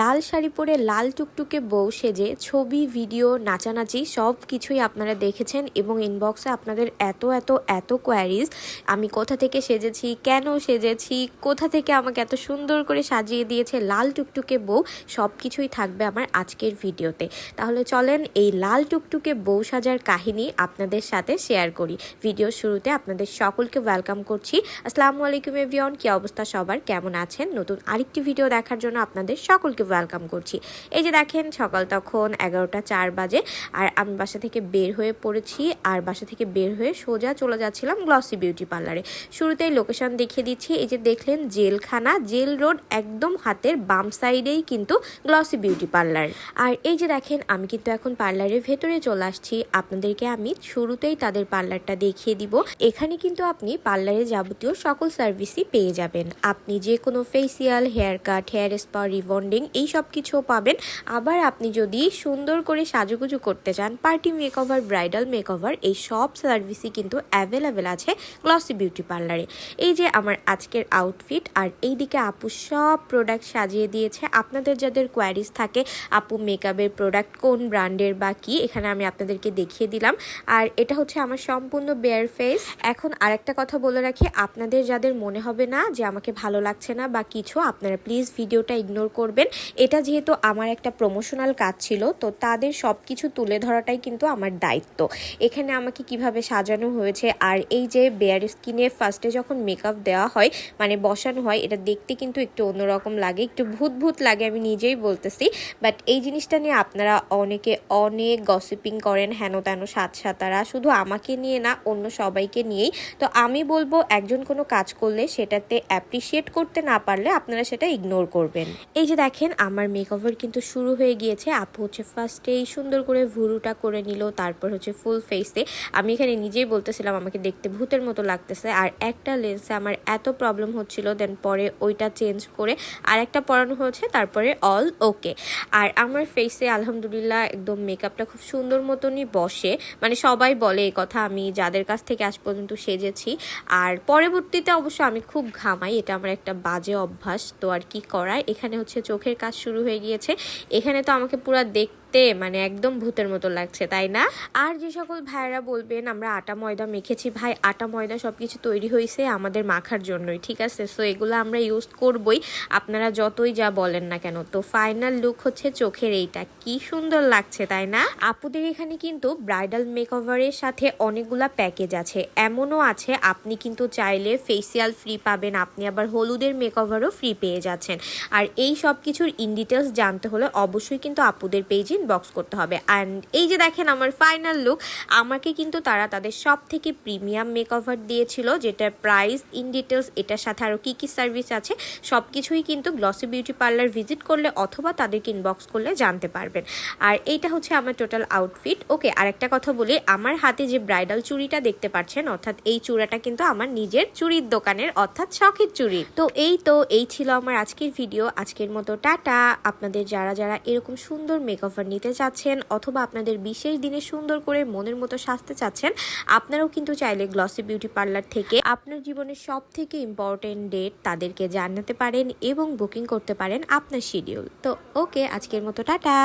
লাল শাড়ি পরে লাল টুকটুকে বউ সেজে ছবি, ভিডিও, নাচানাচি সব কিছুই আপনারা দেখেছেন এবং ইনবক্সে আপনাদের এত এত এত কোয়ারিজ আমি কোথা থেকে সেজেছি, কেন সেজেছি, কোথা থেকে আমাকে এত সুন্দর করে সাজিয়ে দিয়েছে লাল টুকটুকে বউ, সব কিছুই থাকবে আমার আজকের ভিডিওতে। তাহলে চলেন এই লাল টুকটুকে বউ সাজার কাহিনী আপনাদের সাথে শেয়ার করি। ভিডিও শুরুতে আপনাদের সকলকে ওয়েলকাম করছি। আসসালামু আলাইকুম এভিয়ন কী অবস্থা সবার? কেমন আছেন? নতুন আরেকটি ভিডিও দেখার জন্য আপনাদের সকলকে ওয়েলকাম করছি। এই যে দেখেন, সকাল তখন এগারোটা চার বাজে, আর আমি বাসা থেকে বের হয়ে পড়েছি, আর বাসা থেকে বের হয়ে সোজা চলে যাচ্ছিলাম গ্লসি বিউটি পার্লারে শুরুতেই লোকেশন দেখিয়ে দিচ্ছি, এই যে দেখলেন জেলখানা, জেল রোড একদম হাতের বাম সাইডেই কিন্তু গ্লসি বিউটি পার্লার আর এই যে দেখেন, আমি কিন্তু এখন পার্লারের ভেতরে চলে আসছি। আপনাদেরকে আমি শুরুতেই তাদের পার্লারটা দেখিয়ে দিব। এখানে কিন্তু আপনি পার্লারে যাবতীয় সকল সার্ভিসই পেয়ে যাবেন। আপনি যে কোনো facial hair cut hair spa rebonding এই সব কিছুও পাবেন। আবার আপনি যদি সুন্দর করে সাজুগুজু করতে চান পার্টি মেকওভার ব্রাইডাল মেকওভার এই সব সার্ভিসই কিন্তু অ্যাভেলেবেল আছে গ্লসি বিউটি পার্লারে এই যে আমার আজকের আউটফিট আর এই দিকে আপু সব প্রোডাক্ট সাজিয়ে দিয়েছে। আপনাদের যাদের কোয়ারিজ থাকে, আপু মেকআপের প্রোডাক্ট কোন ব্র্যান্ডের বা কি, এখানে আমি আপনাদেরকে দেখিয়ে দিলাম। আর এটা হচ্ছে আমার সম্পূর্ণ বেয়ার ফেস এখন আরেকটা কথা বলে রাখি, আপনাদের যাদের মনে হবে না যে আমাকে ভালো লাগছে না বা কিছু, আপনারা প্লিজ ভিডিওটা ইগনোর করবেন। এটা যেহেতু আমার একটা প্রমোশনাল কাজ ছিল, তো তাদের সব কিছু তুলে ধরাটাই কিন্তু আমার দায়িত্ব। এখানে আমাকে কীভাবে সাজানো হয়েছে আর এই যে বেয়ার স্কিনে ফার্স্টে যখন মেকআপ দেওয়া হয় মানে বসানো হয়, এটা দেখতে কিন্তু একটু অন্যরকম লাগে, একটু ভূত ভূত লাগে আমি নিজেই বলতেছি। বাট এই জিনিসটা নিয়ে আপনারা অনেকে অনেক গসিপিং করেন, হেন তেন, সাত সাতারা, শুধু আমাকে নিয়ে না, অন্য সবাইকে নিয়েই। তো আমি বলব, একজন কোনো কাজ করলে সেটাতে অ্যাপ্রিসিয়েট করতে না পারলে আপনারা সেটা ইগনোর করবেন। এই যে দেখেন আমার মেকওভার কিন্তু শুরু হয়ে গিয়েছে। আপু হচ্ছে ফার্স্টেই সুন্দর করে ভুরুটা করে নিল, তারপর হচ্ছে ফুল ফেসে আমি এখানে নিজেই বলতেছিলাম, আমাকে দেখতে ভূতের মতো লাগতেছে। আর একটা লেন্সে আমার এত প্রবলেম হচ্ছিল দেন পরে ওইটা চেঞ্জ করে আর একটা পরানো হয়েছে, তারপরে অল ওকে আর আমার ফেসে আলহামদুলিল্লাহ একদম মেকআপটা খুব সুন্দর মতনই বসে। মানে সবাই বলে এই কথা, আমি যাদের কাছ থেকে আজ পর্যন্ত সেজেছি। আর পরবর্তীতে অবশ্য আমি খুব ঘামাই, এটা আমার একটা বাজে অভ্যাস, তো আর কি করায় এখানে হচ্ছে চোখের কাজ শুরু হয়ে গিয়েছে। এখানে তো আমাকে পুরো দেখতে মানে একদম ভূতের মতো লাগছে, তাই না? আর যে সকল ভাইয়েরা বলবেন, আমরা আটা ময়দা মেখেছি, ভাই, আটা ময়দা সব কিছু তৈরি হয়েছে আমাদের মাখার জন্যই, ঠিক আছে? সো এগুলো আমরা ইউজ করবই, আপনারা যতই যা বলেন না কেন। তো ফাইনাল লুক হচ্ছে চোখের এইটা, কি সুন্দর লাগছে, তাই না? আপুদের এখানে কিন্তু ব্রাইডাল মেকওভারের সাথে অনেকগুলা প্যাকেজ আছে, এমনও আছে, আপনি কিন্তু চাইলে ফেসিয়াল ফ্রি পাবেন, আপনি আবার হলুদের মেকওভারও ফ্রি পেয়ে যাচ্ছেন। আর এই সব কিছুর ইন ডিটেলস জানতে হলে অবশ্যই কিন্তু আপুদের পেজে ইনবক্স করতে হবে। অ্যান্ড এই যে দেখেন আমার ফাইনাল লুক আমাকে কিন্তু তারা তাদের সব থেকে প্রিমিয়াম মেকওভার দিয়েছিল, যেটার প্রাইস ইন ডিটেলস এটার সাথে আরও কী কী সার্ভিস আছে সব কিছুই কিন্তু গ্লসি বিউটি পার্লার ভিজিট করলে অথবা তাদেরকে ইনবক্স করলে জানতে পারবেন। আর এইটা হচ্ছে আমার টোটাল আউটফিট ওকে আরেকটা কথা বলি, আমার হাতে যে ব্রাইডাল চুড়িটা দেখতে পাচ্ছেন, অর্থাৎ এই চূড়াটা কিন্তু আমার নিজের চুড়ির দোকানের, অর্থাৎ শখের চুড়ি। তো এই তো, এই ছিল আমার আজকের ভিডিও আজকের মতো, টাটা। আপনাদের যারা যারা এরকম সুন্দর মেকওভার নিতে চাচ্ছেন অথবা আপনাদের বিশেষ দিনে সুন্দর করে মনের মতো সাজতে চাচ্ছেন, আপনারাও কিন্তু চাইলে গ্লসি বিউটি পার্লার থেকে আপনার জীবনের সব থেকে ইম্পর্টেন্ট ডেট তাদেরকে জানাতে পারেন এবং বুকিং করতে পারেন আপনার শিডিউল তো ওকে আজকের মতো, টাটা!